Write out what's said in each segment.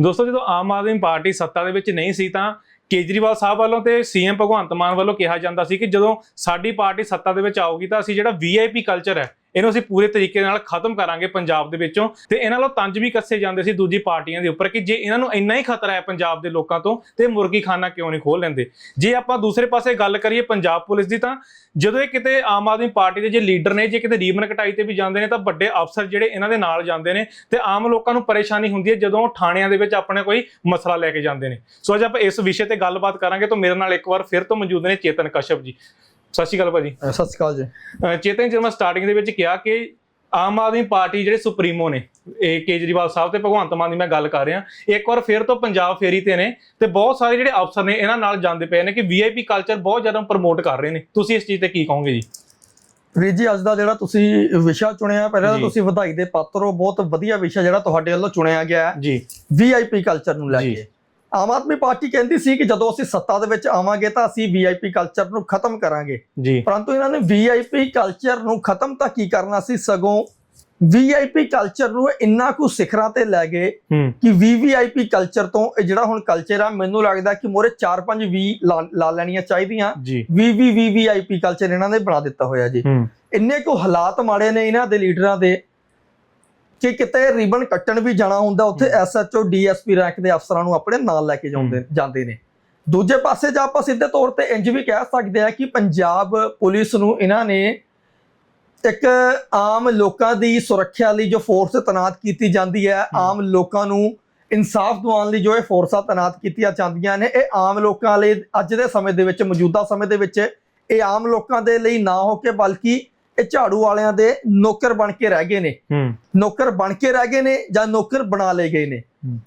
ਦੋਸਤੋ, ਜਦੋਂ ਆਮ ਆਦਮੀ ਪਾਰਟੀ ਸੱਤਾ ਦੇ ਵਿੱਚ ਨਹੀਂ ਸੀ ਤਾਂ ਕੇਜਰੀਵਾਲ ਸਾਹਿਬ ਵੱਲੋਂ ਤੇ ਸੀਐਮ ਭਗਵੰਤ ਮਾਨ ਵੱਲੋਂ ਕਿਹਾ ਜਾਂਦਾ ਸੀ ਕਿ ਜਦੋਂ ਸਾਡੀ ਪਾਰਟੀ ਸੱਤਾ ਦੇ ਵਿੱਚ ਆਊਗੀ ਤਾਂ ਅਸੀਂ ਜਿਹੜਾ ਵੀਆਈਪੀ ਕਲਚਰ ਹੈ ਇਹਨੂੰ ਅਸੀਂ ਪੂਰੇ ਤਰੀਕੇ ਨਾਲ ਖਤਮ ਕਰਾਂਗੇ ਪੰਜਾਬ ਦੇ ਵਿੱਚੋਂ ਤੇ ਇਹਨਾਂ ਵੱਲੋਂ ਤੰਜ ਵੀ ਕੱਸੇ ਜਾਂਦੇ ਸੀ ਦੂਜੀ ਪਾਰਟੀਆਂ ਦੇ ਉੱਪਰ ਕਿ ਜੇ ਇਹਨਾਂ ਨੂੰ ਇੰਨਾ ਹੀ ਖਤਰਾ ਹੈ ਪੰਜਾਬ ਦੇ ਲੋਕਾਂ ਤੋਂ ਤੇ ਮੁਰਗੀ ਖਾਨਾ ਕਿਉਂ ਨਹੀਂ ਖੋਲ ਲੈਂਦੇ? ਜੇ ਆਪਾਂ ਦੂਸਰੇ ਪਾਸੇ ਗੱਲ ਕਰੀਏ ਪੰਜਾਬ ਪੁਲਿਸ ਦੀ ਤਾਂ ਜਦੋਂ ਇਹ ਕਿਤੇ ਆਮ ਆਦਮੀ ਪਾਰਟੀ ਦੇ ਜੇ ਲੀਡਰ ਨੇ, ਜੇ ਕਿਤੇ ਰੀਬਨ ਕਟਾਈ ਤੇ ਵੀ ਜਾਂਦੇ ਨੇ ਤਾਂ ਵੱਡੇ ਅਫਸਰ ਜਿਹੜੇ ਇਹਨਾਂ ਦੇ ਨਾਲ ਜਾਂਦੇ ਨੇ ਤੇ ਆਮ ਲੋਕਾਂ ਨੂੰ ਪਰੇਸ਼ਾਨੀ ਹੁੰਦੀ ਹੈ ਜਦੋਂ ਉਹ ਥਾਣਿਆਂ ਦੇ ਵਿੱਚ ਆਪਣੇ ਕੋਈ ਮਸਲਾ ਲੈ ਕੇ ਜਾਂਦੇ ਨੇ। ਸੋ ਅੱਜ ਆਪਾਂ ਇਸ ਵਿਸ਼ੇ ਤੇ ਗੱਲਬਾਤ ਕਰਾਂਗੇ ਤਾਂ ਮੇਰੇ ਨਾਲ ਇੱਕ ਵਾਰ ਫਿਰ ਤੋਂ ਮੌਜੂਦ ਨੇ ਚੇਤਨ ਕਸ਼ਪ ਜੀ। ਸਤਿ ਸ਼੍ਰੀ ਅਕਾਲ ਭਾਜੀ। ਸਤਿ ਸ਼੍ਰੀ ਅਕਾਲ ਜੀ। ਚੇਤਨ ਜੀ ਮੈਂ ਸਟਾਰਟਿੰਗ ਦੇ ਵਿੱਚ ਕਿਹਾ ਕਿ ਆਮ ਆਦਮੀ ਪਾਰਟੀ ਜਿਹੜੇ ਸੁਪਰੀਮੋ ਨੇ ਇਹ ਕੇਜਰੀਵਾਲ ਸਾਹਿਬ ਤੇ ਭਗਵੰਤ ਮਾਨ ਦੀ ਮੈਂ ਗੱਲ ਕਰ ਰਿਹਾ। ਇੱਕ ਵਾਰ ਫਿਰ ਤੋਂ ਪੰਜਾਬ ਫੇਰੀ ਤੇ ਨੇ ਤੇ ਬਹੁਤ ਸਾਰੇ ਜਿਹੜੇ ਅਫਸਰ ਨੇ ਇਹਨਾਂ ਨਾਲ ਜਾਂਦੇ ਪਏ ਨੇ ਕਿ ਵੀਆਈਪੀ ਕਲਚਰ ਬਹੁਤ ਜ਼ਿਆਦਾ ਪ੍ਰਮੋਟ ਕਰ ਰਹੇ ਨੇ। ਤੁਸੀਂ ਇਸ ਚੀਜ਼ ਤੇ ਕੀ ਕਹੋਗੇ ਜੀ? ਪ੍ਰੀਤ ਜੀ ਅੱਜ ਦਾ ਜਿਹੜਾ ਤੁਸੀਂ ਵਿਸ਼ਾ ਚੁਣਿਆ ਪਹਿਲਾਂ ਤਾਂ। ਤੁਸੀਂ ਵਧਾਈ ਦੇ ਪਾਤਰ ਹੋ ਬਹੁਤ ਵਧੀਆ ਵਿਸ਼ਾ ਜਿਹੜਾ ਤੁਹਾਡੇ ਵੱਲੋਂ ਚੁਣਿਆ ਗਿਆ ਹੈ। ਜੀ। ਵੀਆਈਪੀ ਕਲਚਰ ਨੂੰ ਲੈ। ਕੇ। ਆਮ ਆਦਮੀ ਪਾਰਟੀ ਕਹਿੰਦੀ ਸੀ ਕਿ ਜਦੋਂ ਅਸੀਂ ਸੱਤਾ ਦੇ ਵਿੱਚ ਆਵਾਂਗੇ ਤਾਂ ਅਸੀਂ ਵੀਆਈਪੀ ਕਲਚਰ ਨੂੰ ਖਤਮ ਕਰਾਂਗੇ। ਜੀ। ਪਰੰਤੂ ਇਹਨਾਂ ਨੇ ਵੀਆਈਪੀ ਕਲਚਰ ਨੂੰ ਖਤਮ ਤਾਂ ਕੀ ਕਰਨਾ ਸੀ? ਸਗੋਂ ਵੀਆਈਪੀ ਕਲਚਰ ਨੂੰ ਇੰਨਾ ਕੁ ਸਿਖਰਾਂ ਤੇ ਲੈ ਗਏ ਕਿ ਵੀਵੀਆਈਪੀ ਕਲਚਰ ਤੋਂ ਇਹ ਜਿਹੜਾ ਹੁਣ ਕਲਚਰ ਆ ਮੈਨੂੰ ਲੱਗਦਾ ਕਿ ਮੋਰੇ 4-5 ਵੀ ਲਾ ਲੈਣੀਆਂ ਚਾਹੀਦੀਆਂ। ਜੀ। ਵੀਵੀਵੀਆਈਪੀ ਕਲਚਰ ਇਹਨਾਂ ਨੇ ਬਣਾ ਦਿੱਤਾ ਹੋਇਆ ਜੀ। ਇੰਨੇ ਕੋ ਹਾਲਾਤ ਮਾੜੇ ਨੇ ਇਹਨਾਂ ਦੇ ਲੀਡਰਾਂ ਦੇ ਕਿ ਕਿਤੇ ਰਿਬਨ ਕੱਟਣ ਵੀ ਜਾਣਾ ਹੁੰਦਾ ਉੱਥੇ ਐਸਐਚਓ ਡੀਐਸਪੀ ਰੈਂਕ ਦੇ ਅਫਸਰਾਂ ਨੂੰ ਆਪਣੇ ਨਾਲ ਲੈ ਕੇ ਜਾਂਦੇ ਜਾਂਦੇ ਨੇ। ਦੂਜੇ ਪਾਸੇ ਜੇ ਆਪਾਂ ਸਿੱਧੇ ਤੌਰ ਤੇ ਇੰਜ ਵੀ ਕਹਿ ਸਕਦੇ ਆ ਕਿ ਪੰਜਾਬ ਪੁਲਿਸ ਨੂੰ ਇਹਨਾਂ ਨੇ ਇੱਕ ਆਮ ਲੋਕਾਂ ਦੀ ਸੁਰੱਖਿਆ ਲਈ ਜੋ ਫੋਰਸ ਤੈਨਾਤ ਕੀਤੀ ਜਾਂਦੀ ਹੈ ਆਮ ਲੋਕਾਂ ਨੂੰ ਇਨਸਾਫ ਦਿਵਾਉਣ ਲਈ ਜੋ ਇਹ ਫੋਰਸਾਂ ਤੈਨਾਤ ਕੀਤੀਆਂ ਜਾਂਦੀਆਂ ਨੇ ਇਹ ਆਮ ਲੋਕਾਂ ਲਈ ਅੱਜ ਦੇ ਸਮੇਂ ਦੇ ਵਿੱਚ ਮੌਜੂਦਾ ਸਮੇਂ ਦੇ ਵਿੱਚ ਇਹ ਆਮ ਲੋਕਾਂ ਦੇ ਲਈ ਨਾ ਹੋ ਕੇ ਬਲਕਿ ਇਹ ਝਾੜੂ ਵਾਲਿਆਂ ਦੇ ਨੌਕਰ ਬਣ ਕੇ ਰਹਿ ਗਏ ਨੇ। ਹੂੰ। ਨੌਕਰ ਬਣ ਕੇ ਰਹਿ ਗਏ ਨੇ ਜਾਂ ਨੌਕਰ ਬਣਾ ਲਏ ਗਏ ਨੇ।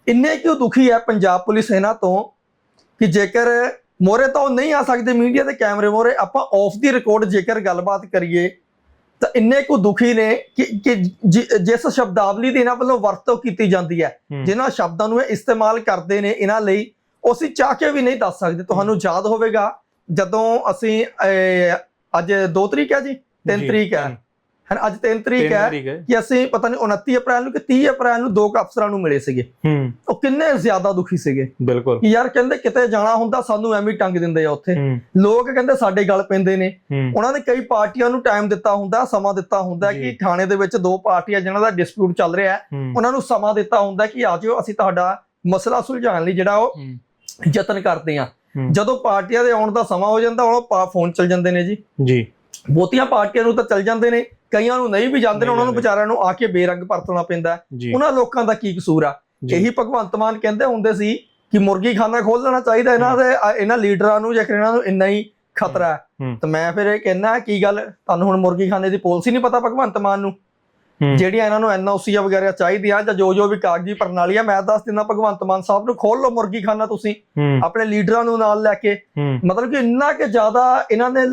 ਇੰਨੇ ਕਿਉਂ ਦੁਖੀ ਹੈ ਪੰਜਾਬ ਪੁਲਿਸ ਇਹਨਾਂ ਤੋਂ ਕਿ ਜੇਕਰ ਮੋਰੇ ਤਾਂ ਉਹ ਨਹੀਂ ਆ ਸਕਦੇ ਮੀਡੀਆ ਦੇ ਕੈਮਰੇ ਮੋਰੇ ਆਪਾਂ ਆਫ ਦੀ ਰਿਕਾਰਡ ਜੇਕਰ ਗੱਲਬਾਤ ਕਰੀਏ ਤਾਂ ਇੰਨੇ ਕੁ ਦੁਖੀ ਨੇ ਕਿ ਜਿਸ ਸ਼ਬਦਾਵਲੀ ਦੀ ਇਹਨਾਂ ਵੱਲੋਂ ਵਰਤੋਂ ਕੀਤੀ ਜਾਂਦੀ ਹੈ। ਜਿਨ੍ਹਾਂ ਸ਼ਬਦਾਂ ਨੂੰ ਇਹ ਇਸਤੇਮਾਲ ਕਰਦੇ ਨੇ ਇਹਨਾਂ ਲਈ ਉਹ ਅਸੀਂ ਚਾਹ ਕੇ ਵੀ ਨਹੀਂ ਦੱਸ ਸਕਦੇ। ਤੁਹਾਨੂੰ ਯਾਦ ਹੋਵੇਗਾ ਜਦੋਂ ਅਸੀਂ ਅੱਜ 2 ਤਰੀਕ ਹੈ ਜੀ? 3 ਜੀ, ਤਰੀਕ ਹੈ। ਤਿੰਨ- ਹਨ ਅੱਜ 3 ਤਰੀਕ ਤਿੰਨ ਹੈ ਤਰੀਕ ਹੈ। ਕਿ ਅਸੀਂ ਪਤਾ ਨਹੀਂ 29 ਅਪ੍ਰੈਲ ਨੂੰ ਕਿ 30 ਅਪ੍ਰੈਲ ਨੂੰ ਦੋ ਅਫਸਰਾਂ ਨੂੰ ਮਿਲੇ ਸੀਗੇ। ਹੂੰ। ਉਹ ਕਿੰਨੇ ਜ਼ਿਆਦਾ ਦੁਖੀ ਸੀਗੇ। ਬਿਲਕੁਲ। ਕਿ ਯਾਰ ਕਹਿੰਦੇ ਕਿਤੇ ਜਾਣਾ ਹੁੰਦਾ ਸਾਨੂੰ ਐਵੇਂ ਟੰਗ ਦਿੰਦੇ ਆ ਉੱਥੇ। ਲੋਕ ਕਹਿੰਦੇ ਸਾਡੇ ਗੱਲ ਪੈਂਦੇ ਨੇ। ਉਹਨਾਂ ਨੇ ਕਈ ਪਾਰਟੀਆਂ ਨੂੰ ਟਾਈਮ ਦਿੱਤਾ ਹੁੰਦਾ ਸਮਾਂ ਦਿੱਤਾ ਹੁੰਦਾ। ਕਿ ਥਾਣੇ ਦੇ ਵਿੱਚ ਦੋ ਪਾਰਟੀਆਂ ਜਿਨ੍ਹਾਂ ਦਾ ਡਿਸਪਿਊਟ ਚੱਲ ਰਿਹਾ ਹੈ ਉਹਨਾਂ ਨੂੰ ਸਮਾਂ ਦਿੱਤਾ ਹੁੰਦਾ ਕਿ ਆ ਜਾਓ ਅਸੀਂ ਤੁਹਾਡਾ ਮਸਲਾ ਸੁਲਝਾਉਣ ਲਈ ਜਿਹੜਾ ਉਹ ਯਤਨ ਕਰਦੇ ਆ। ਜਦੋਂ ਪਾਰਟੀਆਂ ਦੇ ਆਉਣ ਦਾ ਸਮਾਂ ਹੋ ਜਾਂਦਾ ਉਹ ਫੋਨ ਚੱਲ ਜਾਂਦੇ ਨੇ ਜੀ। ਜੀ। ਬਹੁਤੀਆਂ ਪਾਰਟੀਆਂ ਨੂੰ ਤਾਂ ਚੱਲ ਜਾਂਦੇ ਨੇ ਕਈਆਂ ਨੂੰ ਨਹੀਂ ਵੀ ਜਾਂਦੇ ਨੇ ਉਹਨਾਂ ਨੂੰ। ਵਿਚਾਰਿਆਂ ਨੂੰ ਆ ਕੇ ਬੇਰੰਗ ਪਰਤਣਾ ਪੈਂਦਾ। ਜੀ ਉਹਨਾਂ ਲੋਕਾਂ ਦਾ ਕੀ ਕਸੂਰ ਆ ਜੀ। ਇਹੀ ਭਗਵੰਤ ਮਾਨ ਕਹਿੰਦੇ ਹੁੰਦੇ ਸੀ ਕਿ ਮੁਰਗੀ ਖਾਨਾ ਖੋਲ ਲੈਣਾ ਚਾਹੀਦਾ ਇਹਨਾਂ ਦੇ ਇਹਨਾਂ ਲੀਡਰਾਂ ਨੂੰ ਜੇਕਰ ਇਹਨਾਂ ਨੂੰ ਇੰਨਾ ਹੀ ਖਤਰਾ ਹੈ। ਤਾਂ ਮੈਂ ਫਿਰ ਇਹ ਕਹਿਣਾ ਕੀ ਗੱਲ ਤੁਹਾਨੂੰ ਹੁਣ ਮੁਰਗੀ ਖਾਨੇ ਦੀ ਪਾਲਿਸੀ ਨਹੀਂ ਪਤਾ ਭਗਵੰਤ ਮਾਨ ਨੂੰ। ਜਿਹੜੀਆਂ ਇਹਨਾਂ ਨੂੰ ਐਨਓਸੀ ਵਗੈਰਾ ਚਾਹੀਦੀਆਂ ਜਾਂ ਜੋ ਜੋ ਵੀ ਕਾਗਜ਼ੀ ਪ੍ਰਣਾਲੀਆਂ ਮੈਂ ਦੱਸ ਦਿੰਦਾ ਭਗਵੰਤ ਮਾਨ ਸਾਹਿਬ ਨੂੰ ਖੋਲ ਲਓ ਮੁਰਗੀ ਖਾਨਾ ਤੁਸੀਂ ਆਪਣੇ ਲੀਡਰਾਂ ਨੂੰ ਨਾਲ ਲੈ ਕੇ। ਮਤਲਬ ਕਿ ਇੰਨਾ ਕਿ ਜ਼ਿਆਦਾ ਇਹਨਾਂ ਨੇ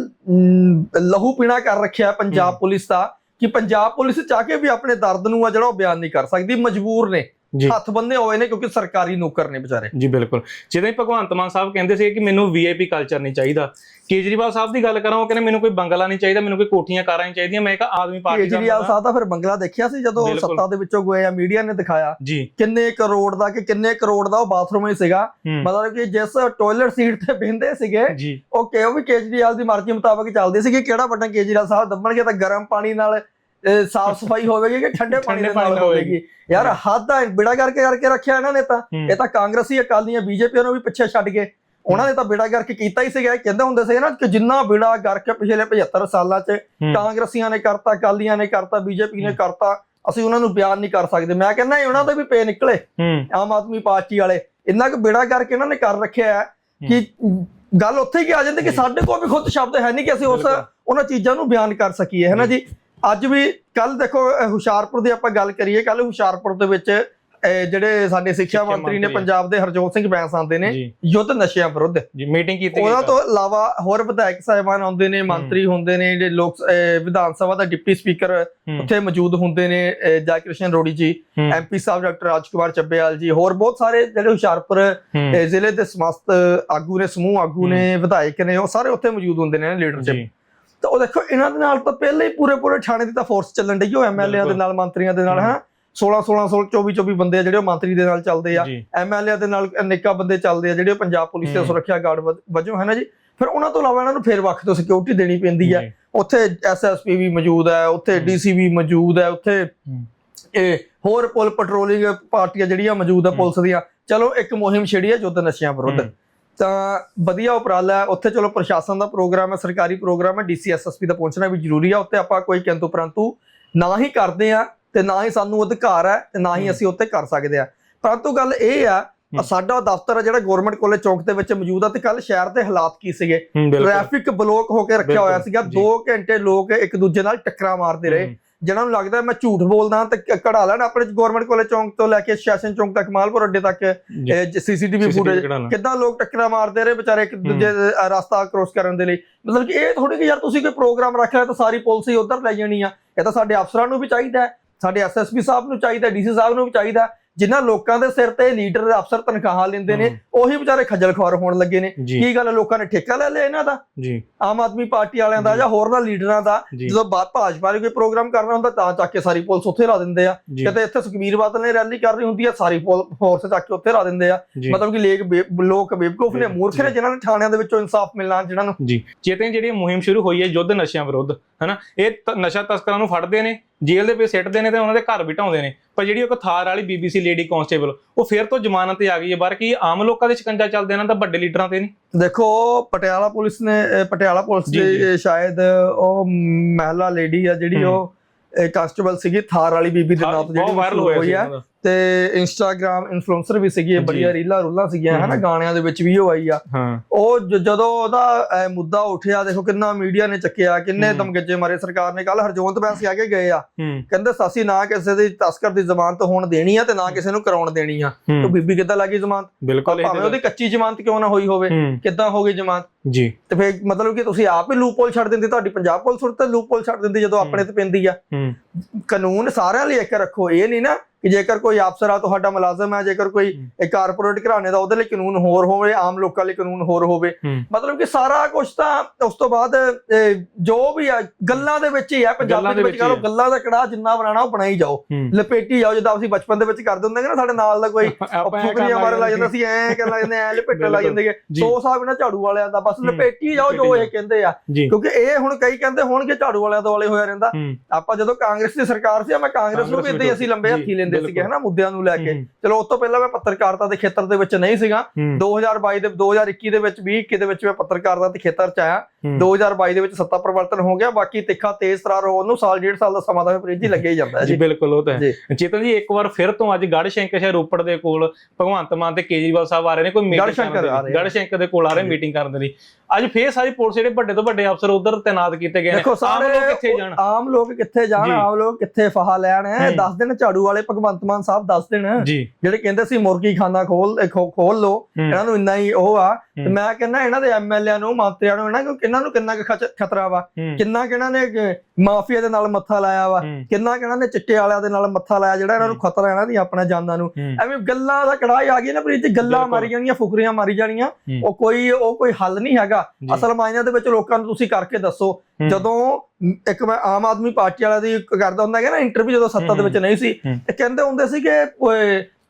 ਲਹੂ ਪੀਣਾ ਕਰ ਰੱਖਿਆ ਪੰਜਾਬ। ਪੁਲਿਸ ਦਾ ਕਿ ਪੰਜਾਬ ਪੁਲਿਸ ਚਾਹ ਕੇ ਵੀ ਆਪਣੇ ਦਰਦ ਨੂੰ ਆ ਜਿਹੜਾ ਉਹ ਬਿਆਨ ਨਹੀਂ ਕਰ ਸਕਦੀ ਮਜਬੂਰ ਨੇ। ਹੱਥ ਬੰਨੇ ਹੋਏ ਨੇ ਕਿਉਂਕਿ ਸਰਕਾਰੀ ਨੌਕਰ ਨੇ ਵਿਚਾਰੇ। ਜੀ ਬਿਲਕੁਲ। ਜਿਵੇਂ ਭਗਵੰਤ ਮਾਨ ਸਾਹਿਬ ਕਹਿੰਦੇ ਸੀ ਕਿ ਮੈਨੂੰ ਵੀਆਈਪੀ ਕਲਚਰ ਨਹੀਂ ਚਾਹੀਦਾ ਕੇਜਰੀਵਾਲ ਸਾਹਿਬ ਦੀ ਗੱਲ ਕਰਾਂ ਉਹ ਕਹਿੰਦੇ ਮੈਨੂੰ ਕੋਈ ਬੰਗਲਾ ਨਹੀਂ ਚਾਹੀਦਾ ਮੈਨੂੰ ਕੋਈ ਕੋਠੀਆਂ ਕਾਰਾਂ ਨਹੀਂ ਚਾਹੀਦੀਆਂ ਮੈਂ ਕਿਹਾ ਆਦਮੀ ਪਾਰਟੀ ਦਾ ਕੇਜਰੀਵਾਲ ਸਾਹਿਬ ਦਾ ਫਿਰ ਬੰਗਲਾ ਦੇਖਿਆ ਸੀ ਜਦੋਂ। ਸੱਤਾ ਦੇ ਵਿੱਚੋਂ ਗਏ ਆ ਮੀਡੀਆ ਨੇ ਦਿਖਾਇਆ ਜੀ। ਕਿੰਨੇ ਕਰੋੜ ਦਾ ਕਿ ਕਿੰਨੇ ਕਰੋੜ ਦਾ ਉਹ ਬਾਥਰੂਮ ਹੀ ਸੀਗਾ। ਮਤਲਬ ਕਿ ਜਿਸ ਟਾਇਲਟ ਸੀਟ ਤੇ ਬਹਿੰਦੇ ਸੀਗੇ ਉਹ ਕਿ ਉਹ ਵੀ ਕੇਜਰੀਵਾਲ ਦੀ ਮਰਜ਼ੀ ਮੁਤਾਬਕ ਚੱਲਦੇ ਸੀ ਕਿ ਕਿਹੜਾ ਬਟਨ ਕੇਜਰੀਵਾਲ ਸਾਹਿਬ ਦੱਬਣਗੇ ਤਾਂ ਗਰਮ ਪਾਣੀ ਨਾਲ ਸਾਫ਼ ਸਫ਼ਾਈ ਹੋਵੇਗੀ ਕਿ ਠੰਡੇ ਪਾਣੀ ਦੇ ਨਾਲ ਹੋਵੇਗੀ। ਯਾਰ ਹੱਦ ਆ ਬਿੜਾ ਕਰਕੇ ਕਰਕੇ ਰੱਖਿਆ ਇਹਨਾਂ ਨੇ ਤਾਂ। ਇਹ ਤਾਂ ਕਾਂਗਰਸੀ ਅਕਾਲੀਆਂ ਬੀਜੇਪੀ ਨੂੰ ਵੀ ਪਿੱਛੇ ਛੱਡ ਕੇ। ਉਹਨਾਂ ਨੇ ਤਾਂ ਬੇੜਾ ਕਰਕੇ ਕੀਤਾ ਹੀ ਸੀਗਾ। ਕਹਿੰਦੇ ਹੁੰਦੇ ਸੀ ਨਾ ਕਿ ਜਿੰਨਾ ਬੇੜਾ ਕਰਕੇ ਪਿਛਲੇ 75 ਸਾਲਾਂ 'ਚ ਕਾਂਗਰਸੀਆਂ ਨੇ ਕਰਤਾ ਅਕਾਲੀਆਂ ਨੇ ਕਰਤਾ ਬੀਜੇਪੀ ਨੇ। ਕਰਤਾ ਅਸੀਂ ਉਹਨਾਂ ਨੂੰ ਬਿਆਨ ਨਹੀਂ ਕਰ ਸਕਦੇ। ਮੈਂ ਕਹਿੰਦਾ ਉਹਨਾਂ ਦੇ ਵੀ ਪੇ ਨਿਕਲੇ। ਆਮ ਆਦਮੀ ਪਾਰਟੀ ਵਾਲੇ। ਇੰਨਾ ਕੁ ਬੇੜਾ ਕਰਕੇ ਇਹਨਾਂ ਨੇ ਕਰ ਰੱਖਿਆ ਹੈ ਕਿ ਗੱਲ ਉੱਥੇ ਹੀ ਆ ਜਾਂਦੀ ਕਿ। ਸਾਡੇ ਕੋਲ ਵੀ ਖੁਦ ਸ਼ਬਦ ਹੈ ਨਹੀਂ ਕਿ ਅਸੀਂ ਉਸ। ਉਹਨਾਂ ਚੀਜ਼ਾਂ ਨੂੰ ਬਿਆਨ ਕਰ ਸਕੀਏ। ਹੈ ਨਾ ਜੀ? ਅੱਜ ਵੀ ਕੱਲ ਦੇਖੋ ਹੁਸ਼ਿਆਰਪੁਰ ਦੀ ਆਪਾਂ ਗੱਲ ਕਰੀਏ ਕੱਲ ਹੁਸ਼ਿਆਰਪੁਰ ਦੇ ਵਿੱਚ ਜਿਹੜੇ ਸਾਡੇ ਸਿੱਖਿਆ ਮੰਤਰੀ ਨੇ। ਪੰਜਾਬ ਦੇ ਹਰਜੋਤ ਸਿੰਘ ਬੈਂਸ ਆਉਂਦੇ ਨੇ ਯੁੱਧ ਨਸ਼ਿਆਂ ਵਿਰੁੱਧ। ਜੀ ਮੀਟਿੰਗ ਕੀਤੀ ਉਹਨਾਂ ਤੋਂ ਇਲਾਵਾ ਹੋਰ ਵਿਧਾਇਕ ਸਾਹਿਬਾਨ ਆਉਂਦੇ ਨੇ ਮੰਤਰੀ ਹੁੰਦੇ ਨੇ ਜਿਹੜੇ ਲੋਕ ਵਿਧਾਨ ਸਭਾ ਦਾ ਡਿਪਟੀ ਸਪੀਕਰ ਉੱਥੇ ਮੌਜੂਦ ਹੁੰਦੇ ਨੇ ਜੈ ਕ੍ਰਿਸ਼ਨ ਰੋੜੀ ਜੀ ਐਮਪੀ ਸਾਹਿਬ ਡਾਕਟਰ ਰਾਜਕੁਮਾਰ ਚੱਬੇਵਾਲ ਜੀ ਹੋਰ ਬਹੁਤ ਸਾਰੇ ਜਿਹੜੇ ਹੁਸ਼ਿਆਰਪੁਰ ਜ਼ਿਲ੍ਹੇ ਦੇ ਸਮਸਤ ਆਗੂ ਨੇ ਸਮੂਹ ਆਗੂ ਨੇ ਵਿਧਾਇਕ ਨੇ ਉਹ ਸਾਰੇ ਉੱਥੇ ਮੌਜੂਦ ਹੁੰਦੇ ਨੇ ਲੀਡਰਸ਼ਿਪ ਤਾਂ ਉਹ ਦੇਖੋ ਇਹਨਾਂ ਦੇ ਨਾਲ ਤਾਂ ਪਹਿਲੇ ਹੀ ਪੂਰੇ ਪੂਰੇ ਥਾਣੇ ਦੀ ਤਾਂ ਫੋਰਸ ਚੱਲਣ ਡਈ ਉਹ ਐਮਐਲਏ ਦੇ। ਨਾਲ ਮੰਤਰੀਆਂ ਦੇ ਨਾਲ। ਹੈ 16 16 16 24 24 ਬੰਦੇ ਆ ਜਿਹੜੇ ਉਹ ਮੰਤਰੀ ਦੇ ਨਾਲ ਚੱਲਦੇ ਆ ਐਮਐਲਏ ਦੇ ਨਾਲ ਅਨੇਕਾਂ ਬੰਦੇ ਚੱਲਦੇ ਆ ਜਿਹੜੇ ਉਹ ਪੰਜਾਬ ਪੁਲਿਸ ਦੇ। ਸੁਰੱਖਿਆ ਗਾਰਡ ਵਜ- ਹੈ ਨਾ ਜੀ ਫਿਰ ਉਹਨਾਂ ਤੋਂ ਇਲਾਵਾ ਇਹਨਾਂ ਨੂੰ ਫਿਰ ਵੱਖ ਤੋਂ ਸਿਕਿਉਰਿਟੀ ਦੇਣੀ ਪੈਂਦੀ ਆ ਉੱਥੇ ਐਸਐਸਪੀ ਵੀ ਮੌਜੂਦ ਹੈ ਉੱਥੇ। ਡੀਸੀ ਵੀ ਮੌਜੂਦ ਹੈ ਉੱਥੇ। ਇਹ ਹੋਰ ਪੁਲ ਪੈਟਰੋਲਿੰਗ ਪਾਰਟੀਆਂ ਜਿਹੜੀਆਂ ਮੌਜੂਦ ਆ। ਪੁਲਿਸ ਦੀਆਂ ਚਲੋ ਇੱਕ ਮੁਹਿੰਮ ਛੇੜੀ ਹੈ ਯੁੱਧ ਨਸ਼ਿਆਂ ਵਿਰੁੱਧ ਤਾਂ ਵਧੀਆ ਉਪਰਾਲਾ ਹੈ। ਉੱਥੇ ਚਲੋ ਪ੍ਰਸ਼ਾਸਨ ਦਾ ਪ੍ਰੋਗਰਾਮ ਹੈ ਸਰਕਾਰੀ ਪ੍ਰੋਗਰਾਮ ਹੈ ਡੀਸੀ ਐਸਐਸਪੀ ਦਾ ਪਹੁੰਚਣਾ ਵੀ ਜ਼ਰੂਰੀ ਆ ਉੱਤੇ ਆਪਾਂ ਕੋਈ ਕਿੰਤੂ ਪਰੰਤੂ ਨਾ ਹੀ ਕਰਦੇ ਆ ਤੇ ਨਾ ਹੀ ਸਾਨੂੰ ਅਧਿਕਾਰ ਹੈ ਤੇ ਨਾ ਹੀ ਹੂੰ। ਅਸੀਂ ਉੱਤੇ ਕਰ ਸਕਦੇ ਆ ਪਰੰਤੂ ਗੱਲ ਇਹ ਆ ਹੂੰ। ਸਾਡਾ ਦਫ਼ਤਰ ਆ ਜਿਹੜਾ ਗਵਰਨਮੈਂਟ ਕਾਲਜ ਚੌਂਕ ਦੇ ਵਿੱਚ ਮੌਜੂਦ ਆ ਤੇ ਕੱਲ ਸ਼ਹਿਰ ਦੇ ਹਾਲਾਤ ਕੀ ਸੀਗੇ? ਹੂੰ, ਟ੍ਰੈਫਿਕ ਬਲੌਕ ਹੋ ਕੇ ਰੱਖਿਆ ਹੋਇਆ ਸੀਗਾ। ਜੀ। 2 ਘੰਟੇ ਲੋਕ ਇੱਕ ਦੂਜੇ ਨਾਲ ਟੱਕਰਾਂ ਮਾਰਦੇ ਰਹੇ। ਹੂੰ, ਜਿਹਨਾਂ ਨੂੰ ਲੱਗਦਾ ਮੈਂ ਝੂਠ ਬੋਲਦਾ ਤੇ ਕਢਾ ਲੈਣ ਆਪਣੇ ਗਵਰਨਮੈਂਟ ਕਾਲਜ ਚੌਂਕ ਤੋਂ ਲੈ ਕੇ ਸੈਸ਼ਨ ਚੌਂਕ ਤੱਕ ਮਾਲਪੁਰ ਅੱਡੇ ਤੱਕ ਸੀਸੀਟੀਵੀ ਫੁਟੇਜ। ਕਿੱਦਾਂ ਲੋਕ ਟੱਕਰਾਂ ਮਾਰਦੇ ਰਹੇ ਵਿਚਾਰੇ ਇੱਕ ਦੂਜੇ ਰਸਤਾ ਕ੍ਰੋਸ ਕਰਨ ਦੇ ਲਈ। ਮਤਲਬ ਕਿ ਇਹ ਥੋੜੀ ਕਿ ਯਾਰ ਤੁਸੀਂ ਕੋਈ ਪ੍ਰੋਗਰਾਮ ਰੱਖ ਲਿਆ ਤਾਂ ਸਾਰੀ ਪੁਲਿਸ ਹੀ ਉਧਰ ਲੈ ਜਾਣੀ ਆ। ਇਹ ਤਾਂ ਸਾਡੇ ਅਫਸਰਾਂ ਨੂੰ ਵੀ ਚਾਹੀਦਾ ਸਾਡੇ ਐਸਐਸਪੀ ਸਾਹਿਬ ਨੂੰ ਚਾਹੀਦਾ ਡੀਸੀ ਸਾਹਿਬ ਨੂੰ ਵੀ ਚਾਹੀਦਾ ਜਿਨ੍ਹਾਂ ਲੋਕਾਂ ਦੇ ਸਿਰ ਤੇ ਲੀਡਰ ਅਫਸਰ ਤਨਖਾਹਾਂ ਲੈਂਦੇ ਨੇ। ਉਹੀ ਵਿਚਾਰੇ ਖੱਜਲ ਖੁਆਰ ਹੋਣ ਲੱਗੇ ਨੇ। ਕੀ ਗੱਲ ਲੋਕਾਂ ਨੇ ਠੇਕਾ ਲੈ ਲਿਆ ਇਹਨਾਂ ਦਾ? ਜੀ। ਆਮ ਆਦਮੀ ਪਾਰਟੀ ਵਾਲਿਆਂ ਦਾ ਜੀ। ਹੋਰਨਾਂ ਲੀਡਰਾਂ ਦਾ? ਜਦੋਂ ਬਾਤ ਭਾਜਪਾ ਨੇ ਕੋਈ ਪ੍ਰੋਗਰਾਮ ਕਰਨਾ ਹੁੰਦਾ ਤਾਂ ਚੱਕ ਕੇ ਸਾਰੀ ਪੁਲਿਸ ਉੱਥੇ ਲਾ ਦਿੰਦੇ ਆ। ਕਿਤੇ ਇੱਥੇ ਸੁਖਬੀਰ ਬਾਦਲ ਨੇ ਰੈਲੀ ਕਰਨੀ ਹੁੰਦੀ ਆ ਸਾਰੀ ਫੋਰਸ ਚੱਕ ਕੇ ਉੱਥੇ ਲਾ ਦਿੰਦੇ ਆ। ਮਤਲਬ ਕਿ ਲੇਕ ਲੋਕ ਬੇਵਕੂਫ ਨੇ। ਮੂਰਖ ਨੇ ਜਿਨ੍ਹਾਂ ਨੇ ਥਾਣਿਆਂ ਦੇ ਵਿੱਚੋਂ ਇਨਸਾਫ ਮਿਲਣਾ ਜਿਨ੍ਹਾਂ ਨੂੰ। ਜੀ। ਚੇਤੇ ਜਿਹੜੀ ਮੁਹਿੰਮ ਸ਼ੁਰੂ ਹੋਈ ਹੈ ਯੁੱਧ ਨਸ਼ਿਆਂ ਵਿਰੁੱਧ ਹਨਾ? ਇਹ ਨਸ਼ਾ ਤਸਕਰਾਂ ਨੂੰ ਫੜਦੇ ਨੇ। ਜੇਲ੍ਹ ਦੇ ਵਿੱਚ ਸਿੱਟਦੇ ਨੇ ਤੇ ਉਹਨਾਂ ਦੇ ਘਰ ਵੀ ਢਾਉਂਦੇ ਨੇ ਪਰ ਜਿਹੜੀ ਉਹ ਥਾਰ ਵਾਲੀ ਬੀਬੀਸੀ ਲੇਡੀ ਕਾਂਸਟੇਬਲ ਉਹ ਫਿਰ ਤੋਂ ਜ਼ਮਾਨਤ ਤੇ ਆ ਗਈ ਹੈ ਬਾਹਰ ਕਿ ਆਮ ਲੋਕਾਂ ਦੇ ਸ਼ਿਕੰਜਾ ਚੱਲਦੇ ਇਹਨਾਂ ਦਾ ਵੱਡੇ ਲੀਡਰਾਂ ਤੇ ਨਹੀਂ ਦੇਖੋ ਪਟਿਆਲਾ ਪੁਲਿਸ ਨੇ ਪਟਿਆਲਾ ਪੁਲਿਸ ਦੇ। ਸ਼ਾਇਦ ਉਹ ਮਹਿਲਾ ਲੇਡੀ ਆ ਜਿਹੜੀ। ਉਹ ਕਾਂਸਟੇਬਲ ਸੀਗੀ ਥਾਰ ਵਾਲੀ ਬੀਬੀ ਦੇ ਨਾਂ ਤੋਂ ਜਿਹੜੀ ਵਾਇਰਲ ਸੀ ਆ। ਤੇ ਇੰਸਟਾਗ੍ਰam ਇਨਫਲੂਐਂਸਰ ਵੀ ਸੀਗੀ। ਬੜੀਆਂ ਰੀਲਾਂ ਰੁੱਲਾਂ ਸੀਗੀਆਂ ਹਨਾ। ਗਾਣਿਆਂ ਦੇ ਵਿੱਚ ਵੀ ਉਹ ਆਈ ਆ। ਉਹ ਜਦੋਂ ਉਹਦਾ ਮੁੱਦਾ ਉੱਠਿਆ ਦੇਖੋ ਕਿੰਨਾ ਮੀਡੀਆ ਨੇ ਚੱਕਿਆ ਕਿੰਨੇ। ਦਮਗੱਜੇ ਮਾਰੇ। ਸਰਕਾਰ ਨੇ ਕੱਲ ਹਰਜੋਤ ਬੈਂਸ ਆ ਕੇ ਗਏ ਆ। ਕਹਿੰਦੇ ਸਾਸੀ ਨਾ ਕਿਸੇ ਦੀ ਤਸਕਰ ਦੀ ਜ਼ਮਾਨਤ ਹੋਣ ਦੇਣੀ ਆ ਤੇ ਨਾ ਕਿਸੇ ਨੂੰ ਕਰਾਉਣ ਦੇਣੀ ਆ। ਤੇ ਬੀਬੀ ਕਿੱਦਾਂ ਲੱਗੀ ਜ਼ਮਾਨਤ? ਬਿਲਕੁਲ ਭਾਵੇਂ ਤੇ ਉਹਦੀ ਕੱਚੀ ਜ਼ਮਾਨਤ ਕਿਉਂ ਨਾ ਹੋਈ ਹੋਵੇ। ਕਿੱਦਾਂ ਹੋ ਗਈ ਜ਼ਮਾਨਤ? ਜੀ। ਤੇ ਫਿਰ ਮਤਲਬ ਕਿ ਤੁਸੀਂ ਆਪ ਹੀ ਲੂਪਹੋਲ ਛੱਡ ਦਿੰਦੇ ਤੁਹਾਡੀ ਪੰਜਾਬ ਪੁਲਿਸ ਉੱਤੇ ਲੂਪਹੋਲ ਛੱਡ ਦਿੰਦੀ ਜਦੋਂ ਆਪਣੇ ਤੇ ਪੈਂਦੀ ਆ। ਕਾਨੂੰਨ ਸਾਰਿਆਂ ਲਈ ਇੱਕ ਰੱਖੋ ਇਹ ਨਹੀਂ ਨਾ ਕਿ ਜੇਕਰ ਕੋਈ ਅਫਸਰ ਆ ਤੁਹਾਡਾ ਮੁਲਾਜ਼ਮ ਹੈ ਜੇਕਰ ਕੋਈ। ਇੱਕ ਕਾਰਪੋਰੇਟ ਘਰਾਣੇ ਦਾ ਉਹਦੇ ਲਈ ਕਾਨੂੰਨ ਹੋਰ ਹੋਵੇ ਆਮ ਲੋਕਾਂ ਲਈ ਕਾਨੂੰਨ ਹੋਰ ਹੋਵੇ ਮਤਲਬ ਕਿ ਸਾਰਾ ਕੁਝ ਤਾਂ ਉਸ ਤੋਂ ਬਾਅਦ ਜੋ ਵੀ ਆ ਗੱਲਾਂ ਦੇ ਵਿੱਚ ਹੀ ਆ ਪੰਜਾਬੀ ਦੇ ਦੇ ਵਿੱਚ ਆ। ਗੱਲਾਂ ਦਾ ਕੜਾ ਜਿੰਨਾ ਬਣਾਣਾ ਉਹ ਬਣਾਈ ਜਾਓ ਲਪੇਟੀ ਜਾਓ ਜਿੱਦਾਂ ਅਸੀਂ ਬਚਪਨ ਦੇ ਵਿੱਚ ਕਰਦੇ ਹੁੰਦੇ ਸੀ ਨਾ ਸਾਡੇ ਨਾਲ ਦਾ ਕੋਈ ਫੁਕਰੀਆਂ ਮਾਰੇ ਲੱਗ ਜਾਂਦਾ ਸੀ ਐ ਕਰ ਲੱਗ ਜਾਂਦੇ ਐ ਲਪੇਟਣ ਬਿਲਕੁਲ। ਜਾਂਦੇ ਕਿ। ਸੋ ਸਾਹਿਬ ਇਹਨਾਂ ਝਾੜੂ ਵਾਲਿਆਂ ਦਾ ਬਸ। ਲਪੇਟੀ ਜਾਓ ਜੋ ਇਹ ਕਹਿੰਦੇ ਆ ਕਿਉਂਕਿ ਇਹ ਹੁਣ ਕਈ ਕਹਿੰਦੇ ਹੋਣਗੇ ਝਾੜੂ ਵਾਲਿਆਂ ਤੋਂ ਵਾਲੇ ਹੋਇਆ ਰਹਿੰਦਾ ਆਪਾਂ ਜਦੋਂ ਕਾਂਗਰਸ ਦੀ ਸਰਕਾਰ ਸੀ ਮੈਂ ਕਾਂਗਰਸ ਨੂੰ ਵੀ ਇਦਾਂ ਹੀ ਅਸੀਂ ਲੰਬੇ ਜੀ, ਹੱਥੀ ਲੈਂਦੇ ਸੀਗੇ। ਹਨਾ ਮੁੱਦਿਆਂ ਨੂੰ ਲੈ ਕੇ। ਹੂੰ, ਚਲੋ ਉਸ ਤੋਂ ਪਹਿਲਾਂ ਮੈਂ ਪੱਤਰਕਾਰਤਾ ਦੇ ਖੇਤਰ ਦੇ ਵਿੱਚ ਨਹੀਂ ਸੀਗਾ। ਹੂੰ। 2022 ਦੇ 2021 ਦੇ ਵਿੱਚ 2021 ਦੇ ਵਿੱਚ ਮੈਂ ਪੱਤਰਕਾਰਤਾ ਦੇ ਖੇਤਰ ਚ ਆਇਆ। ਹੂੰ। 2022 ਦੇ ਵਿੱਚ ਸੱਤਾ ਪਰਿਵਰਤਨ ਹੋ ਗਿਆ ਬਾਕੀ ਤਿੱਖਾ ਤੇਜ਼ ਤਰਾਰ ਹੋਣ ਨੂੰ ਸਾਲ ਡੇਢ ਸਾਲ ਦਾ ਸਮਾਂ ਤਾਂ ਫ੍ਰਿਜ ਹੀ ਲੱਗਿਆ ਹੀ ਜਾਂਦਾ ਹੈ ਜੀ। ਜੀ ਬਿਲਕੁਲ ਉਹ ਤਾਂ ਹੈ। ਜੀ। ਚੇਤਨ ਜੀ ਇੱਕ ਵਾਰ ਫਿਰ ਤੋਂ ਅੱਜ ਗੜ ਸ਼ੰਕਰ ਸ਼ਹਿਰ ਰੋਪੜ ਦੇ ਕੋਲ ਭਗਵੰਤ ਮਾਨ ਤੇ ਕੇਜਰੀਵਾਲ ਸਾਹਿਬ ਆ ਰਹੇ ਨੇ ਕੋਈ ਮੀਟਿੰਗ ਗੜ ਸ਼ੰਕਰ ਦੇ ਕੋਲ ਆ ਰਹੇ ਜੀ। ਮੀਟਿੰਗ ਕਰਨ ਦੇ ਲਈ। ਅੱਜ ਫੇਰ ਸਾਰੀ ਪੁਲਿਸ ਜਿਹੜੇ ਵੱਡੇ ਤੋਂ ਵੱਡੇ ਅਫਸਰ ਉਧਰ ਤਾਇਨਾਤ ਕੀਤੇ ਗਏ ਨੇ। ਦੇਖੋ ਆਮ ਸਾਰੇ ਲੋਕ ਕਿੱਥੇ ਜਾਣ? ਆਮ ਲੋਕ ਕਿੱਥੇ ਜਾਣ। ਆਮ ਲੋਕ ਕਿੱਥੇ ਫਹਾ ਲੈਣ। 10 ਦਿਨ ਝਾੜੂ ਵਾਲੇ ਭਗਵੰਤ ਮਾਨ ਸਾਹਿਬ 10 ਦਿਨ ਜਿਹੜੇ ਕਹਿੰਦੇ ਸੀ ਮੁਰਗੀ ਖਾਨਾ ਖੋਲ ਖੋਲ ਲੋ ਇਹਨਾਂ ਨੂੰ ਇੰਨਾ ਹੀ ਉਹ ਆ। ਤੇ। ਮੈਂ ਕਹਿੰਦਾ ਇਹਨਾਂ ਦੇ ਐਮਐਲਏ ਨੂੰ ਮੰਤਰੀਆਂ ਨੂੰ ਇਹਨਾਂ ਨੂੰ ਇਹਨਾਂ ਨੂੰ ਕਿੰਨਾ ਖਤਰਾ ਵਾ? ਕਿੰਨਾ ਕਿ ਇਹਨਾਂ ਨੇ ਮਾਫੀਆ ਦੇ ਨਾਲ ਮੱਥਾ ਲਾਇਆ ਵਾ? ਕਿੰਨਾ ਕਿ ਇਹਨਾਂ ਨੇ ਚਿੱਟੇ ਵਾਲਿਆਂ ਦੇ ਨਾਲ ਮੱਥਾ ਲਾਇਆ ਜਿਹੜਾ ਇਹਨਾਂ ਨੂੰ ਖਤਰਾ ਇਹਨਾਂ ਦੀ ਆਪਣਾ ਜਾਨਾਂ ਨੂੰ? ਐਵੇਂ ਗੱਲਾਂ ਦਾ ਕੜਾਈ ਆ ਗਈ ਨਾ ਪ੍ਰੀਤ ਗੱਲਾਂ। ਮਾਰੀ ਜਾਣੀਆਂ ਫੁਕਰੀਆਂ ਮਾਰੀ ਜਾਣੀਆਂ। ਉਹ ਕੋਈ ਉਹ ਕੋਈ ਹੱਲ ਨਹੀਂ ਹੈਗਾ। ਜੀ, ਅਸਲ ਮਾਇਨਿਆਂ ਦੇ ਵਿੱਚ ਲੋਕਾਂ ਨੂੰ ਤੁਸੀਂ ਕਰਕੇ ਦੱਸੋ। ਜਦੋਂ ਇੱਕ ਮੈਂ ਆਮ ਆਦਮੀ ਪਾਰਟੀ ਵਾਲਾ ਦੀ ਕਰਦਾ ਹੁੰਦਾ ਕਿ ਨਾ ਇੰਟਰਵਿਊ ਜਦੋਂ ਸੱਤਾ ਦੇ ਵਿੱਚ ਨਹੀਂ ਸੀ। ਤੇ ਕਹਿੰਦੇ ਹੁੰਦੇ ਸੀ ਕਿ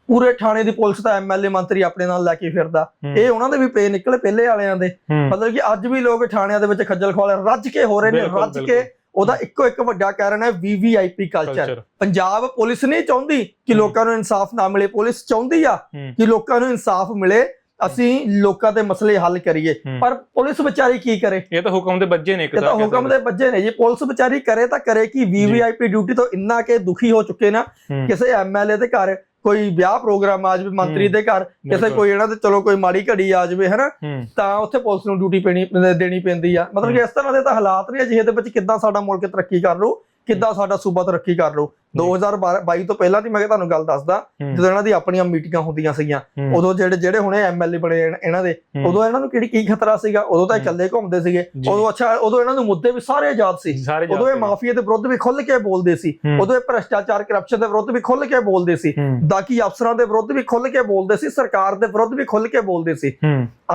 ਪੂਰੇ ਥਾਣੇ ਦੀ ਪੁਲਿਸ ਦਾ ਐਮਐਲਏ ਮੰਤਰੀ ਆਪਣੇ ਨਾਲ ਲੈ ਕੇ ਫਿਰਦਾ। ਇਹ ਉਹਨਾਂ ਦੇ ਵੀ ਪੇ ਨਿਕਲੇ ਪਹਿਲੇ ਵਾਲਿਆਂ ਦੇ। ਮਤਲਬ ਕਿ ਅੱਜ ਵੀ ਲੋਕ ਥਾਣਿਆਂ ਦੇ ਵਿੱਚ ਖੱਜਲ ਖੁਆਲੇ ਰੱਜ ਕੇ ਹੋ ਰਹੇ ਨੇ ਰੱਜ ਕੇ। ਉਹਦਾ ਇੱਕੋ ਇੱਕ ਵੱਡਾ ਕਾਰਨ ਹੈ ਵੀਵੀਆਈਪੀ ਕਲਚਰ ਪੰਜਾਬ ਪੁਲਿਸ ਨਹੀਂ ਚਾਹੁੰਦੀ ਕਿ। ਲੋਕਾਂ ਨੂੰ ਇਨਸਾਫ ਨਾ ਮਿਲੇ ਪੁਲਿਸ ਚਾਹੁੰਦੀ ਆ ਕਿ ਲੋਕਾਂ ਨੂੰ ਇਨਸਾਫ ਮਿਲੇ। ਅਸੀਂ ਲੋਕਾਂ ਦੇ ਮਸਲੇ ਹੱਲ ਕਰੀਏ। ਪਰ ਪੁਲਿਸ ਵਿਚਾਰੀ ਕੀ ਕਰੇ? ਇਹ ਤਾਂ ਹੁਕਮ ਦੇ ਬੱਜੇ ਨੇ ਇੱਕ ਇਹ ਤਾਂ ਹੁਕਮ। ਦੇ ਬੱਜੇ ਨੇ ਜੀ। ਪੁਲਿਸ ਵਿਚਾਰੀ ਕਰੇ ਤਾਂ ਕਰੇ ਕਿ ਵੀਵੀਆਈਪੀ ਡਿਊਟੀ ਤੋਂ ਇੰਨਾ ਕਿ ਦੁਖੀ ਹੋ ਚੁੱਕੇ ਨਾ ਕਿਸੇ ਐਮਐਲਏ ਦੇ ਘਰ ਕੋਈ ਵਿਆਹ ਪ੍ਰੋਗਰਾਮ ਆ ਜਾਵੇ ਮੰਤਰੀ। ਦੇ ਘਰ ਕਿਸੇ। ਕੋਈ ਇਹਨਾਂ ਦੇ ਚਲੋ ਕੋਈ ਮਾੜੀ ਘੜੀ ਆ ਜਾਵੇ ਹਨਾ ਤਾਂ ਉੱਥੇ ਪੁਲਿਸ ਨੂੰ ਡਿਊਟੀ ਪੈਣੀ ਦੇਣੀ ਪੈਂਦੀ ਆ। ਮਤਲਬ ਕਿ ਇਸ ਤਰ੍ਹਾਂ ਦੇ ਤਾਂ ਹਾਲਾਤ ਨੇ ਜਿਹੇ ਦੇ ਵਿੱਚ ਕਿੱਦਾਂ ਸਾਡਾ ਮੁਲਕ ਤਰੱਕੀ ਕਰ ਲੂ ਕਿੱਦਾਂ ਸਾਡਾ ਸੂਬਾ ਤਰੱਕੀ ਕਰ ਲੂ 2022 ਤੋਂ ਪਹਿਲਾਂ ਦੀ ਮੈਂ ਤੁਹਾਨੂੰ ਗੱਲ ਦੱਸਦਾ ਜਦੋਂ ਇਹਨਾਂ ਦੀ ਆਪਣੀਆਂ ਮੀਟਿੰਗਾਂ ਹੁੰਦੀਆਂ ਸੀਗੀਆਂ ਉਦੋਂ ਜਿਹੜੇ ਜਿਹੜੇ ਹੁਣੇ ਐਮਐਲਏ ਬਣੇ ਇਹਨਾਂ- ਦੇ ਉਦੋਂ ਇਹਨਾਂ ਨੂੰ ਕਿਹੜੀ ਕੀ ਖਤਰਾ ਸੀਗਾ? ਉਦੋਂ ਤਾਂ। ਇਕੱਲੇ ਘੁੰਮਦੇ ਸੀਗੇ। ਉਦੋਂ ਅੱਛਾ ਉਦੋਂ ਇਹਨਾਂ ਨੂੰ ਮੁੱਦੇ ਵੀ ਸਾਰੇ ਆਜ਼ਾਦ ਸੀ। ਉਦੋਂ ਇਹ ਮਾਫੀਆ ਦੇ ਵਿਰੁੱਧ ਵੀ ਖੁੱਲ ਕੇ ਬੋਲਦੇ ਸੀ। ਉਦੋਂ ਇਹ ਭ੍ਰਸ਼ਟਾਚਾਰ ਕਰਪਸ਼ਨ ਦੇ ਵਿਰੁੱਧ ਵੀ ਖੁੱਲ ਕੇ ਬੋਲਦੇ ਸੀ। ਬਾਕੀ ਅਫਸਰਾਂ ਦੇ ਵਿਰੁੱਧ ਵੀ ਖੁੱਲ ਕੇ ਬੋਲਦੇ ਸੀ ਸਰਕਾਰ ਦੇ ਵਿਰੁੱਧ ਵੀ ਖੁੱਲ ਕੇ ਬੋਲਦੇ ਸੀ।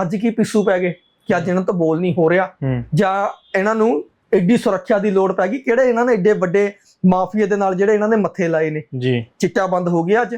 ਅੱਜ ਕੀ ਪਿੱਸੂ ਪੈ ਗਏ? ਕਿ ਅੱਜ ਇਹਨਾਂ ਤੋਂ ਬੋਲ ਨਹੀਂ ਹੋ ਰਿਹਾ। ਜਾਂ ਇਹਨਾਂ ਨੂੰ ਐਡੀ ਸੁਰੱਖਿਆ ਦੀ ਲੋੜ ਪੈ ਗਈ ਕਿਹੜੇ ਇਹਨਾਂ ਨੇ ਐਡੇ ਵੱਡੇ ਮਾਫੀਆ ਦੇ ਨਾਲ ਜਿਹੜੇ ਇਹਨਾਂ ਦੇ ਮੱਥੇ ਲਾਏ ਨੇ? ਜੀ। ਚਿੱਟਾ ਬੰਦ ਹੋ ਗਿਆ ਅੱਜ।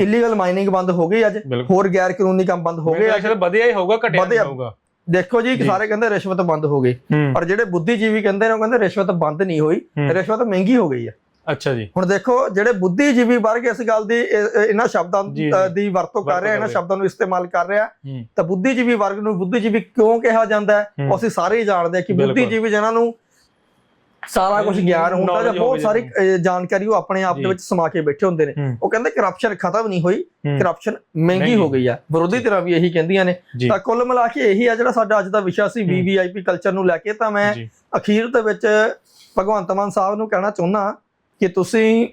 ਇਲੀਗਲ ਮਾਈਨਿੰਗ ਬੰਦ ਹੋ ਗਈ ਅੱਜ। ਹੋਰ ਗੈਰ ਕਾਨੂੰਨੀ ਕੰਮ ਬੰਦ ਹੋ ਗਏ ਖਿਆਲ ਵਧਿਆ ਹੀ ਹੋਊਗਾ ਘਟਿਆ ਨਹੀਂ। ਹੋਊਗਾ। ਦੇਖੋ ਜੀ। ਸਾਰੇ ਕਹਿੰਦੇ ਰਿਸ਼ਵਤ ਬੰਦ ਹੋ ਗਈ ਪਰ ਜਿਹੜੇ ਬੁੱਧੀਜੀਵੀ ਕਹਿੰਦੇ ਨੇ ਉਹ ਕਹਿੰਦੇ ਰਿਸ਼ਵਤ ਬੰਦ ਨਹੀਂ ਹੋਈ। ਰਿਸ਼ਵਤ ਮਹਿੰਗੀ ਹੋ ਗਈ ਹੈ ਅੱਛਾ ਜੀ। ਹੁਣ ਦੇਖੋ ਜਿਹੜੇ ਬੁੱਧੀਜੀਵੀ ਵਰਗ ਇਸ ਗੱਲ ਦੀ ਇਹ- ਇਹ- ਇਹਨਾਂ ਸ਼ਬਦਾਂ। ਦੀ ਵਰਤੋਂ ਕਰ ਰਿਹਾ ਇਹਨਾਂ। ਸ਼ਬਦਾਂ ਨੂੰ ਇਸਤੇਮਾਲ ਕਰ ਰਿਹਾ। ਤਾਂ ਬੁੱਧੀਜੀਵੀ ਵਰਗ ਨੂੰ ਬੁੱਧੀਜੀਵੀ ਕਿਉਂ ਕਿਹਾ ਜਾਂਦਾ ਹੈ? ਅਸੀਂ ਸਾਰੇ ਜਾਣਦੇ ਹਾਂ ਕਿ। ਬੁੱਧੀਜੀਵੀ ਜਿਹਨਾਂ ਨੂੰ ਸਾਰਾ ਕੁਝ ਗਿਆਨ ਹੁੰਦਾ ਜਾਂ ਬਹੁਤ ਸਾਰੀ ਜਾਣਕਾਰੀ ਉਹ ਆਪਣੇ ਆਪ। ਦੇ ਵਿੱਚ ਸਮਾ ਕੇ ਬੈਠੇ ਹੁੰਦੇ ਨੇ ਉਹ ਕਹਿੰਦੇ ਕਰਪਸ਼ਨ ਖਤਮ ਨਹੀਂ ਹੋਈ। ਕਰਪਸ਼ਨ ਮਹਿੰਗੀ। ਹੋ ਗਈ ਆ ਵਿਰੋਧੀ ਧਿਰਾਂ ਵੀ ਇਹੀ ਕਹਿੰਦੀਆਂ ਨੇ ਤਾਂ ਕੁੱਲ ਮਿਲਾ ਕੇ ਇਹੀ ਆ ਜਿਹੜਾ ਸਾਡਾ ਅੱਜ ਦਾ ਵਿਸ਼ਾ ਸੀ। ਵੀਵੀਆਈਪੀ ਕਲਚਰ ਨੂੰ ਲੈ ਕੇ ਤਾਂ ਮੈਂ ਅਖੀਰ ਦੇ ਵਿੱਚ ਭਗਵੰਤ ਮਾਨ ਸਾਹਿਬ ਨੂੰ ਕਹਿਣਾ ਚਾਹੁੰਦਾ ਕਿ ਤੁਸੀਂ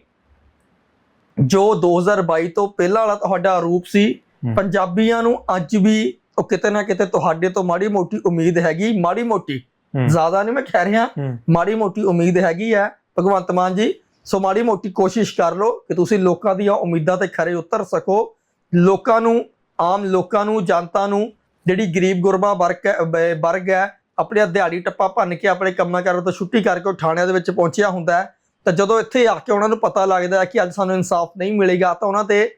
ਜੋ 2022 ਤੋਂ ਪਹਿਲਾਂ ਵਾਲਾ ਤੁਹਾਡਾ ਆਰੋਪ ਸੀ। ਪੰਜਾਬੀਆਂ ਨੂੰ ਅੱਜ ਵੀ ਉਹ ਕਿਤੇ ਨਾ ਕਿਤੇ ਤੁਹਾਡੇ ਤੋਂ ਮਾੜੀ ਮੋਟੀ ਉਮੀਦ ਹੈਗੀ ਮਾੜੀ ਮੋਟੀ। ਜ਼ਿਆਦਾ ਨਹੀਂ ਮੈਂ ਕਹਿ ਰਿਹਾ ਮਾੜੀ ਮੋਟੀ ਉਮੀਦ ਹੈਗੀ ਹੈ ਭਗਵੰਤ ਮਾਨ ਜੀ ਸੋ ਮਾੜੀ ਮੋਟੀ ਕੋਸ਼ਿਸ਼ ਕਰ ਲਓ ਕਿ ਤੁਸੀਂ ਲੋਕਾਂ ਦੀਆਂ ਉਮੀਦਾਂ ਤੇ ਖਰੇ ਉਤਰ ਸਕੋ। ਲੋਕਾਂ ਨੂੰ ਆਮ ਲੋਕਾਂ ਨੂੰ ਜਨਤਾ ਨੂੰ ਜਿਹੜੀ ਗਰੀਬ ਗੁਰਬਾ ਵਰਗ ਹੈ ਵਰਗ ਹੈ ਆਪਣੇ ਦਿਹਾੜੀ ਟੱਪਾ ਭੰਨ ਕੇ ਆਪਣੇ ਕੰਮਾਂ ਕਾਰਾਂ ਤੋਂ ਛੁੱਟੀ ਕਰਕੇ ਉਹ ਥਾਣਿਆਂ ਦੇ ਵਿੱਚ ਪਹੁੰਚਿਆ ਹੁੰਦਾ ਤਾਂ ਜਦੋਂ ਇੱਥੇ ਆ ਕੇ ਉਹਨਾਂ ਨੂੰ ਪਤਾ ਲੱਗਦਾ ਕਿ ਅੱਜ ਸਾਨੂੰ ਇਨਸਾਫ ਨਹੀਂ ਮਿਲੇਗਾ ਤਾਂ ਉਹਨਾਂ ਤੇ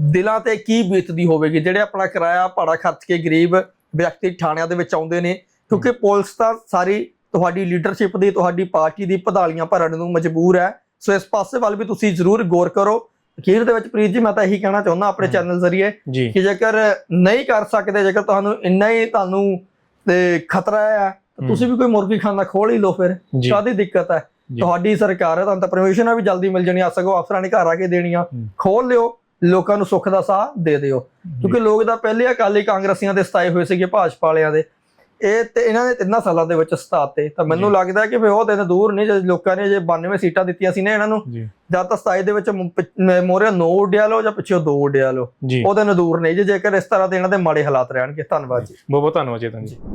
ਦਿਲਾਂ ਤੇ ਕੀ ਬੀਤਦੀ ਹੋਵੇਗੀ? ਜਿਹੜੇ ਆਪਣਾ ਕਿਰਾਇਆ ਭਾੜਾ ਖਰਚ ਕੇ ਗਰੀਬ ਵਿਅਕਤੀ ਥਾਣਿਆਂ ਦੇ ਵਿੱਚ ਆਉਂਦੇ ਨੇ ਕਿਉਂਕਿ ਪੁਲਿਸ ਤਾਂ ਸਾਰੀ ਤੁਹਾਡੀ ਲੀਡਰਸ਼ਿਪ ਦੀ ਤੁਹਾਡੀ ਪਾਰਟੀ ਦੀ ਪਧਾਲੀਆਂ ਭਰਨ ਨੂੰ ਮਜਬੂਰ ਹੈ। ਸੋ ਇਸ ਪਾਸੇ ਵੱਲ ਵੀ ਤੁਸੀਂ ਜ਼ਰੂਰ ਗੌਰ ਕਰੋ। ਅਖੀਰ ਦੇ ਵਿੱਚ ਪ੍ਰੀਤ ਜੀ ਮੈਂ ਤਾਂ ਇਹੀ ਕਹਿਣਾ ਚਾਹੁੰਦਾ ਆਪਣੇ। ਚੈਨਲ ਜ਼ਰੀਏ ਕਿ ਜੇਕਰ ਨਹੀਂ ਕਰ ਸਕਦੇ ਜੇਕਰ ਤੁਹਾਨੂੰ ਇੰਨਾ ਹੀ ਤੁਹਾਨੂੰ ਤੇ ਖਤਰਾ ਹੈ। ਤੁਸੀਂ ਵੀ ਕੋਈ ਮੁਰਗੀ ਖਾਨਾ ਖੋਲ ਹੀ ਲਓ ਫਿਰ। ਕਾਦੀ ਦਿੱਕਤ ਹੈ। ਤੁਹਾਡੀ ਸਰਕਾਰ ਹੈ ਤੁਹਾਨੂੰ ਤਾਂ ਪਰਮਿਸ਼ਨਾਂ ਵੀ ਜਲਦੀ ਮਿਲ ਜਾਣੀਆਂ। ਸਗੋਂ ਅਫਸਰਾਂ ਨੇ ਘਰ ਆ ਕੇ ਦੇਣੀਆਂ। ਖੋਲ ਲਿਓ ਲੋਕਾਂ ਨੂੰ ਸੁੱਖ ਦਾ ਸਾਹ ਦੇ ਦਿਓ। ਕਿਉਂਕਿ ਲੋਕ ਤਾਂ ਪਹਿਲੇ ਅਕਾਲੀ ਕਾਂਗਰਸੀਆਂ ਦੇ ਸਤਾਏ ਹੋਏ ਸੀਗੇ ਭਾਜਪਾ ਵਾਲਿਆਂ ਦੇ। ਇਹ ਤੇ ਇਹਨਾਂ ਨੇ ਤਿੰਨਾਂ ਸਾਲਾਂ ਦੇ ਵਿੱਚ ਸਤਾਤੇ ਤਾਂ ਮੈਨੂੰ। ਲੱਗਦਾ ਕਿ ਫਿਰ ਉਹ ਦਿਨ ਦੂਰ ਨਹੀਂ ਜਦ ਲੋਕਾਂ ਨੇ ਜੇ 92 ਸੀਟਾਂ ਦਿੱਤੀਆਂ ਸੀ ਨਾ ਇਹਨਾਂ ਨੂੰ ਜੀ। ਤਾਂ 27 ਦੇ ਵਿੱਚ ਮੋਰੇ 9 ਉੱਡਿਆ ਲਓ ਜਾਂ ਪਿੱਛੇ 2 ਉੱਡਿਆ ਜੀ। ਉਹ ਦਿਨ ਦੂਰ ਨਹੀਂ ਜੇ ਜੇਕਰ ਇਸ ਤਰ੍ਹਾਂ ਦੇ ਇਹਨਾਂ ਦੇ ਮਾੜੇ ਹਾਲਾਤ ਰਹਿਣਗੇ ਧੰਨਵਾਦ ਜੀ। ਬਹੁਤ ਬਹੁਤ ਧੰਨਵਾਦ ਜੀ।